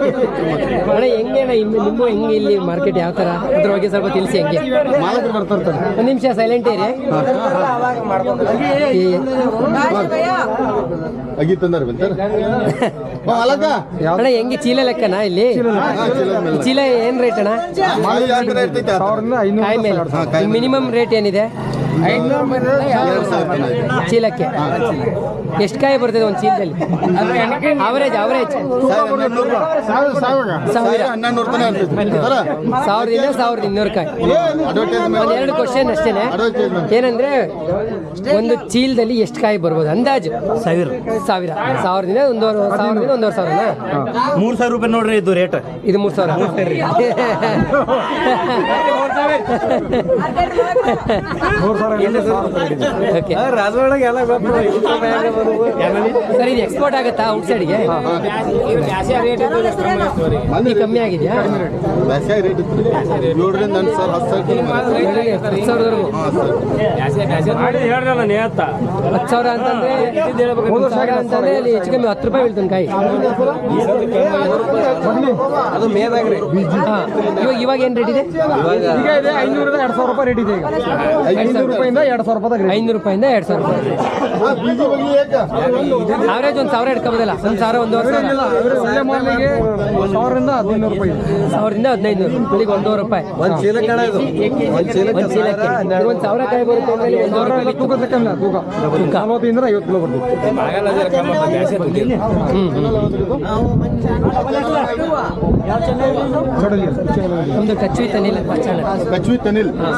ಅಣ್ಣ ಹೆಂಗೆ ಅಣ್ಣ ಇನ್ನು ನಿಮ್ಮ ಹೆಂಗೆ ಇಲ್ಲಿ ಮಾರ್ಕೆಟ್ ಯಾವ ತರ? ಅದ್ರ ಬಗ್ಗೆ ಸ್ವಲ್ಪ ತಿಳಿಸಿ ಹೆಂಗೆ? ಮಾಲಕರು ಒಂದು ನಿಮಿಷ ಸೈಲೆಂಟ್ ಇರಿ ಈ- ಅಗಿ ತಂದಾರ ಬಂತಾರ ಮಾಲಕ ಅಣ್ಣ ಹೆಂಗೆ ಚೀಲ ಲೆಕ್ಕನ ಇಲ್ಲಿ? ಚೀಲ ಏನ್ ರೇಟ್ ಅಣ್ಣ? ಕಾಯಿ ಮೇಲೆ. ಮಿನಿಮಮ್ ರೇಟ್ ಏನಿದೆ? ಚೀಲಕ್ಕೆ. ಎಷ್ಟು ಕಾಯಿ ಬರ್ತದೆ ಒಂದು ಚೀಲದಲ್ಲಿ? ಅವರೇಜ್ ಅವರೇಜ್ ಸಾವಿರ ಸಾವಿರದಿಂದ ಸಾವಿರದ ಇನ್ನೂರು ಕಾಯಿ. ಒಂದು ಎರಡು ಕ್ವಶನ್ ಅಷ್ಟೇನೆ. Advertisement. ಏನಂದ್ರೆ ಒಂದು ಚೀಲದಲ್ಲಿ ಎಷ್ಟು ಕಾಯಿ ಬರ್ಬೋದು ಅಂದಾಜು? ಸಾವಿರ. ಸಾವಿರ. ಸಾವಿರದಿಂದ ಒಂದೂವರೆ ಸಾವಿರದಿಂದ ಒಂದೂವರೆ ಸಾವಿರನಾ? ಮೂರು ಸಾವಿರ ರೂಪಾಯಿ ನೋಡ್ರಿ ಇದು ರೇಟ್. ಇದು ಮೂರು ಸಾವಿರ. ಓಕೆ. ರಾಜವಾಡಗೆ ಎಲ್ಲ ಸರ್ ಇದು ಎಕ್ಸ್ಪೋರ್ಟ್ ಆಗುತ್ತಾ ಔಟ್ ಸೈಡ್ಗೆ ಮಂದಿ ಕಮ್ಮಿ ಆಗಿದೆಯಾ? ಬ್ಯಾಸ್ಗ್ಯಾಗ ರೇಟ್ ಇತ್ತು. ಏಳರಿಂದ ಎಂಟು ಸಾವಿರ ಹತ್ತು ಸಾವಿರ ಹತ್ತು ಅಂತಂದ್ರೆ ಒಂದು ಸಾವಿರ ಅಂತಂದ್ರೆ ಅಲ್ಲಿ ಹೆಚ್ಚು ಕಮ್ಮಿ ಹತ್ತು ರೂಪಾಯಿ ಬೀಳ್ತಾನೆ ಕಾಯಿ ಅದು ಮೇದಾಗ್ರಿ. ಇವಾಗ ಇವಾಗ ಏನು ರೇಟ್ ಇದೆ? ಈಗ ಎರಡ್ ಐನೂರಿಂದ ಎರಡು ಸಾವಿರ ರೂಪಾಯಿ ರೇಟ್ ಇದೆ ಈಗ. ಐನೂರು ರೂಪಾಯಿಂದ ಎರಡು ಸಾವಿರ ರೂಪಾಯಿ ಐನೂರು ರೂಪಾಯಿಂದ ಎರಡು ಸಾವಿರ ರೂಪಾಯಿ ಅವರೇಜ್ ಒಂದು ಸಾವಿರ ಇಟ್ಕೋಬೋದಲ್ಲ? ಒಂದು ಸಾವಿರ ಒಂದೂವರೆ ಸಾವಿರ. ಒಳ್ಳೆ ಮಾಲಿಗೆ ಸಾವಿರದಿಂದ ಹದಿನೈದು ರೂಪಾಯಿ. ಸಾವಿರದಿಂದ ಹದಿನೈದು. ನೂರು ಬೆಳಿಗ್ಗೆ ಒಂದೂವರೆ ರೂಪಾಯಿ. ಒಂದು ಚೀಲ ಕಣ ಇದು ಒಂದು ಚೀಲ ಒಂದು ಚೀಲಕ್ಕೆ. ಒಂದು ಸಾವಿರ ಕಾಯಿ ಬರುತ್ತೆ ಅಂದ್ರೆ ಇಲ್ಲಿ ಒಂದೂವರೆ ರೂಪಾಯಿ ತೂಕ ತಕ್ಕಂಗಿಲ್ಲ ತೂಕ. ನಲವತ್ತೈದರಿಂದ ಐವತ್ತು ಕಿಲೋ ಬರ್ತೈತಿ. ಕಡಲಿ ನಮ್ದು ಕಚ್ಚು ತನಿಲ್ ಹಾ.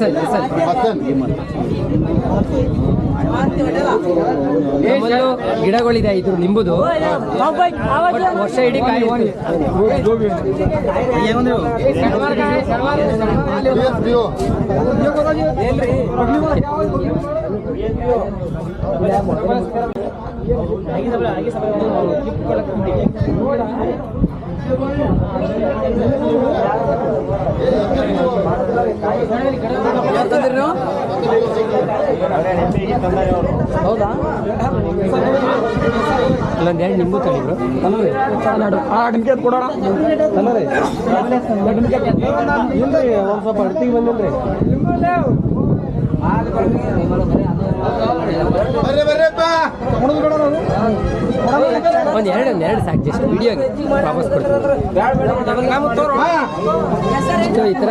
ಸರ್ ಸರ್ ಗಿಡಗಳಿದೆ ಇದ್ರ ನಿಂಬುದು ವರ್ಷ ಇಡೀ ಕಾಯಿ ಬಿಯೋ ಅಲ್ಲೊಂದು ಎರಡು ನಿಂಬು ಅಡಿಕೆ ಕೊಡೋಣ. ಅಲ್ಲರಿ ಇಲ್ರಿ ಒಂದು ಸ್ವಲ್ಪ ಅಡ್ತಿಗೆ ಬಂದಿಲ್ರಿ? ಒಂದು ಎರಡು ಒಂದು ಎರಡು ಸಾಕು ಜಸ್ಟ್ ವಿಡಿಯೋಗೆ ವಾಪಸ್ ಕೊಡ್ತೀನಿ. ಈ ಥರ?